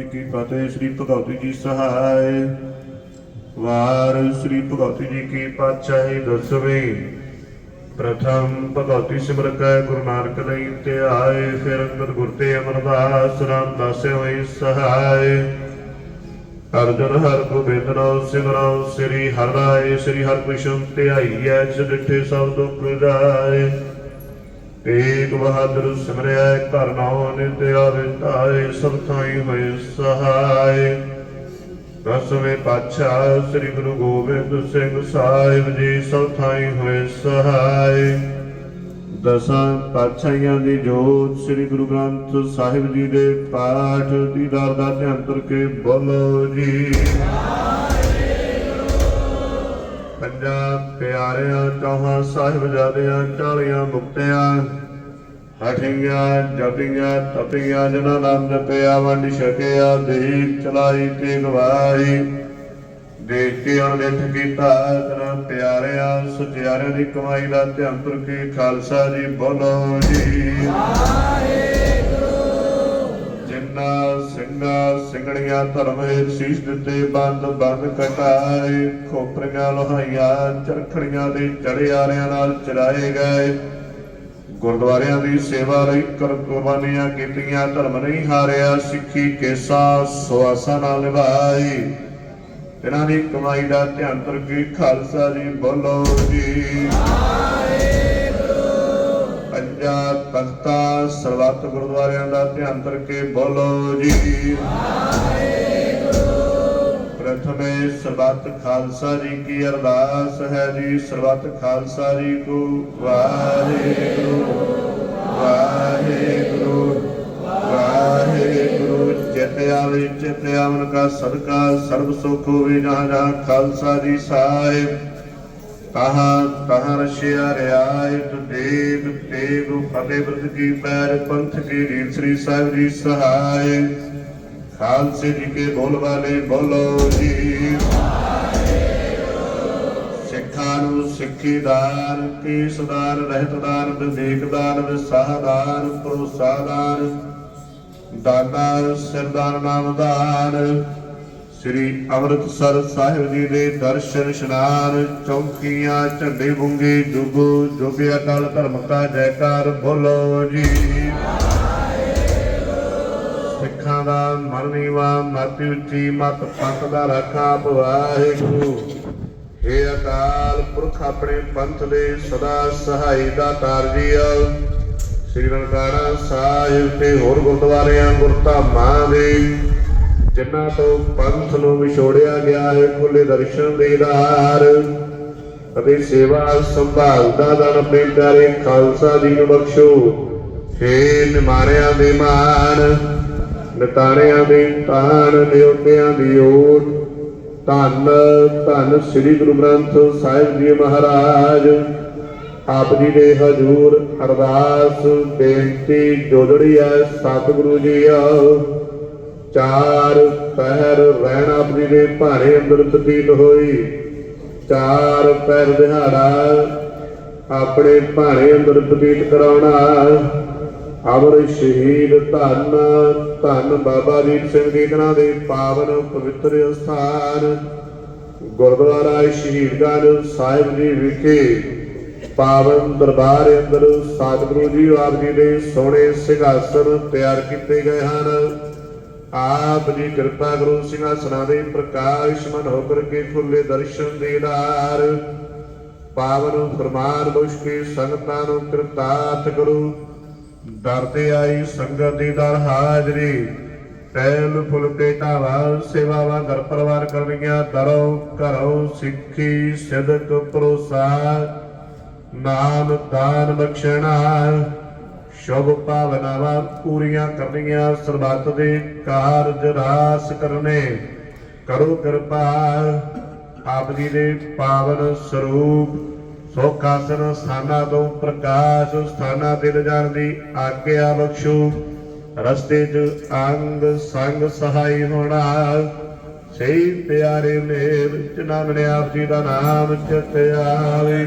ਜੀ ਕੀ ਫਤਿਹ, ਸ੍ਰੀ ਭਗਵਤੀ ਜੀ ਸਹਾਇ। ਵਾਰ ਸ੍ਰੀ ਭਗਵਤੀ ਜੀ ਕੀ ਪਾਤਸ਼ਾਹੀ ਦਸਵੇਂ। ਪ੍ਰਥਮ ਭਗਵਤੀ ਸਿਮਰ ਕੈ, ਗੁਰੂ ਨਾਨਕ ਦੇਵ ਤੇ ਫਿਰ ਅੰਗਦ ਗੁਰ ਤੇ ਅਮਰਦਾਸ ਰਾਮਦਾਸੇ ਹੋਈ ਸਹਾਇ। ਅਰਜਨ ਹਰ ਗੋਬਿੰਦ ਨਾਮ ਸਿਮਰਉ ਸ੍ਰੀ ਹਰਿ ਰਾਏ, ਸ੍ਰੀ ਹਰਿਕ੍ਰਿਸ਼ਨ ਧਿਆਈਐ ਜਿ ਸਭ ਦੁਖ ਜਾਏ ਏਕ ਬਹਾਦਰ ਸਿਮਰਿਆ ਘਰ ਨਾਉ ਨਿਤ ਆਵੇ ਧਾਏ ਸਭ ਥਾਈ ਹੋਏ ਸਹਾਇ ਦਸਵੇਂ ਪਾਤਸ਼ਾਹ ਸ੍ਰੀ ਗੁਰੂ ਗੋਬਿੰਦ ਸਿੰਘ ਸਾਹਿਬ ਜੀ ਸਭ ਥਾਈ ਹੋਏ ਸਹਾਇ ਦਸਾਂ ਪਾਤਸ਼ਾਹੀਆਂ ਦੀ ਜੋਤ ਸ੍ਰੀ ਗੁਰੂ ਗ੍ਰੰਥ ਸਾਹਿਬ ਜੀ ਦੇ ਪਾਠ ਦੀਦਾਰ ਦਾ ਧਿਆਨ ਕਰਕੇ ਬੋਲੋ ਜੀ। ਪਿਆਰਿਆਂ ਚੌਹਾਂ ਸਾਹਿਬਜ਼ਾਦਿਆਂ ਚਾਲੀਆਂ ਮੁਕਤਿਆਂ, ਹਠੀਆਂ, ਜਪੀਆਂ, ਤਪੀਆਂ, ਜਿਨ੍ਹਾਂ ਨਾਮ ਜਪਿਆ ਵੰਡ ਛਕਿਆ ਦੇਖ ਚਲਾਈ ਤੇ ਗਵਾਈ ਦੇਖ ਕੇ ਅਣਦੇਠ ਕੀਤਾ। ਤਨਾ ਪਿਆਰਿਆਂ ਸੁਚਿਆਰਿਆਂ ਦੀ ਕਮਾਈ ਦਾ ਧਿਆਨ ਤੁਰ ਕੇ ਖਾਲਸਾ ਜੀ ਬੋਲੋ ਜੀ। ਜਿੰਨਾ ਸਿੰਘਾਂ ਸਿੰਘਣੀਆਂ ਧਰਮ ਸੀਸ ਦਿੱਤੇ ਬੰਦ ਬੰਦ ਕਟਾਏ। ਖੋਪਰੀਆਂ, ਲੋਹਾਈਆਂ, ਚਰਖੜੀਆਂ ਦੇ ਚੜਿਆਰਿਆਂ ਨਾਲ ਚਰਾਏ ਗਏ। ਗੁਰਦੁਆਰਿਆਂ ਦੀ ਸੇਵਾ ਲਈ ਕਰ ਕੁਰਬਾਨੀਆਂ ਕੀਤੀਆਂ, ਧਰਮ ਨਹੀਂ ਹਾਰਿਆ, ਸਿੱਖੀ ਕੇਸਾ ਸੁਆਸਾ ਨਾਲ ਨਿਭਾਈ। ਇਹਨਾਂ ਦੀ ਕਮਾਈ ਦਾ ਧਿਆਨ ਤੁਰ ਖਾਲਸਾ ਜੀ ਬੋਲੋ ਜੀ। ਪੰਜਾ ਤਖਤਾ ਸਰਬੱਤ ਗੁਰਦੁਆਰਿਆਂ ਦਾ ਧਿਆਨ ਕਰਕੇ ਬੋਲੋ ਜੀ। ਪ੍ਰਥਮੇ ਸਰਬੱਤ ਖਾਲਸਾ ਜੀ ਕੀ ਅਰਦਾਸ ਹੈ ਜੀ, ਸਰਬੱਤ ਖਾਲਸਾ ਜੀ ਕੋ ਵਾਹਿਗੁਰੂ ਵਾਹਿਗੁਰੂ ਵਾਹਿਗੁਰੂ। ਚਿਤ ਆਵੇ ਚਿਤ ਕਾ ਸਦਕਾ, ਸਰਬ ਸੁਖ ਹੋਵੇ ਜਹਾਂ ਜਹਾਂ ਖਾਲਸਾ ਜੀ ਸਾਹਿਬ। ਕਹਾਂ ਕਹਾਂ ਰਸ਼ਿਆ ਰਿਆਇਤ ਦੇਵ ਤੇਗ ਫਤਿਹ ਬ੍ਰਤ ਕੀ ਪੈਰ, ਪੰਥ ਕੀ ਰੀਤ ਸ੍ਰੀ ਸਾਹਿਬ ਜੀ ਸਹਾਇ ਖਾਲਸੇ ਜੀ ਕੇ ਬੋਲ ਵਾਲੇ ਬੋਲੋ ਜੀ। ਸਿੱਖਾਂ ਨੂੰ ਸਿੱਖੀ ਦਾਨ, ਕੇਸ ਦਾਨ, ਰਹਿਤ ਦਾਨ, ਵਿਵੇਕ ਦਾਨ, ਵਿਸਾਹ ਦਾਨ ਦਾਨਾ। ਸਿਰਦਾਨ ਨਾਮ ਦਾਨ। ਸ੍ਰੀ ਅੰਮ੍ਰਿਤਸਰ ਸਾਹਿਬ ਜੀ ਦੇ ਦਰਸ਼ਨ ਇਸ਼ਨਾਨ ਚੌਕੀਆਂ, ਝੰਡੇ ਬੁੰਗੇ, ਜੁਗੋ ਜੁਗੇ ਅਟਲ ਧਰਮ ਕਾ ਜੈਕਾਰ, ਬੋਲੋ ਜੀ। ਸਿੱਖਾਂ ਦਾ ਮਨ ਮਤ ਉੱਚੀ, ਮਤ ਪੰਥ ਦਾ ਰਾਖਾ ਵਾਹਿਗੁਰੂ। ਹੇ ਅਕਾਲ ਪੁਰਖ ਆਪਣੇ ਪੰਥ ਦੇ ਸਦਾ ਸਹਾਈ ਦਾ ਕਾਰਜੀਓ ਸ੍ਰੀ ਨਨਕਾਣਾ ਸਾਹਿਬ ਤੇ ਹੋਰ ਗੁਰਦੁਆਰਿਆਂ, ਗੁਰਧਾਮਾਂ ਦੇ ਜਿਨ੍ਹਾਂ ਤੋਂ ਪੰਥ ਨੂੰ ਵਿਛੋੜਿਆ ਗਿਆ ਹੈ ਖੁੱਲੇ ਦਰਸ਼ਨ ਦੇਦਾਰ ਅਤੇ ਸੇਵਾ ਸੰਭਾਲ ਦਾ ਦਾਨ ਆਪਣੇ ਪਿਆਰੇ ਖਾਲਸਾ ਜੀ ਨੂੰ ਬਖਸ਼ੋ। ਹੇ ਨਿਮਾਰਿਆਂ ਦੇ ਮਾਨ ਨਿਤਾਰਿਆਂ ਦੇ ਤਾਣ ਨਿਉਟਿਆਂ ਦੀ ਓਟ ਧੰਨ ਧੰਨ ਸ੍ਰੀ ਗੁਰੂ ਗ੍ਰੰਥ ਸਾਹਿਬ ਜੀ ਮਹਾਰਾਜ। ਆਪ ਜੀ ਦੇ ਹਜੂਰ ਅਰਦਾਸ, ਬੇਨਤੀ ਜੋਦੜੀ ਹੈ, ਸਤਿਗੁਰੂ ਜੀ ਆਓ ਚਾਰ ਪਹਿਰ ਰਹਿਣ ਆਪ ਜੀ ਦੇ ਭਾਣੇ ਅੰਦਰ ਬਤੀਤ ਹੋਈ। ਚਾਰ ਪਹਿਰ ਦਿਹਾੜਾ ਆਪਣੇ ਭਾਣੇ ਅੰਦਰ ਬਤੀਤ ਕਰਾਉਣਾ। ਅਮਰ ਸ਼ਹੀਦ ਧੰਨ ਧੰਨ ਬਾਬਾ ਦੀਪ ਸਿੰਘ ਜੀ ਕਨਾਂ ਦੇ ਪਾਵਨ ਪਵਿੱਤਰ ਸਥਾਨ ਗੁਰਦੁਆਰਾ ਸ਼ਹੀਦਗੰਜ ਸਾਹਿਬ ਜੀ ਵਿਖੇ ਪਾਵਨ ਦਰਬਾਰ ਅੰਦਰ ਸਤਿਗੁਰੂ ਜੀ ਆਪ ਜੀ ਦੇ ਸੋਹਣੇ ਸਿੰਘਾਸਨ ਤਿਆਰ ਕੀਤੇ ਗਏ ਹਨ। ਆਪ ਜੀ ਕਿਰਪਾ ਕਰੋ ਸਿੰਘਾਸਨਾਂ ਦੇ ਪ੍ਰਕਾਸ਼ਮਨ ਹੋ ਕਰਕੇ ਖੁੱਲੇ ਦਰਸ਼ਨ ਦੇਦਾਰ ਪਾਵਨ ਫਰਮਾਨ ਬੁਸ਼ ਸੰਗਤਾਂ ਨੂੰ ਕਿਰਤਾਰਥ ਕਰੋ। ਦਰਤੇ ਆਈ ਸੰਗਤ ਦੀ ਦਰ ਹਾਜ਼ਰੀ। ਪਹਿਲ ਫੁੱਲ ਕੇ ਢਾਵਾ ਸੇਵਾਵਾਂ ਘਰ ਪਰਿਵਾਰ ਕਰਨੀਆਂ ਦਰੋ ਘਰੋ ਸਿੱਖੀ ਸਿਦਕ ਪਰੋਸਾ ਨਾਮ ਦਾਨ ਬਖਸ਼ਣਾ। ਸ਼ੁਭ ਭਾਵਨਾਵਾਂ ਪੂਰੀਆਂ ਕਰਨੀਆਂ ਸਰਬੱਤ ਦੇ ਕਾਰਜ ਰਾਸ ਕਰਨੇ। ਕਰੋ ਕਿਰਪਾ ਆਪ ਜੀ ਦੇ ਪਾਵਨ ਸਰੂਪ। ਸੁਖ ਆਸਨ ਸਥਾਨਾਂ ਤੋਂ ਪ੍ਰਕਾਸ਼, ਸਥਾਨਾਂ ਤੇ ਲਿਜਾਣ ਦੀ ਆਗਿਆ ਬਖਸ਼ੋ। ਰਸਤੇ 'ਚ ਅੰਗ ਸੰਗ ਸਹਾਈ ਹੋਣਾ। ਸਹੀ ਪਿਆਰੇ ਮੇਰ ਚਨਾਨਣੇ ਆਪ ਜੀ ਦਾ ਨਾਮ ਚਿਤ ਆਵੇ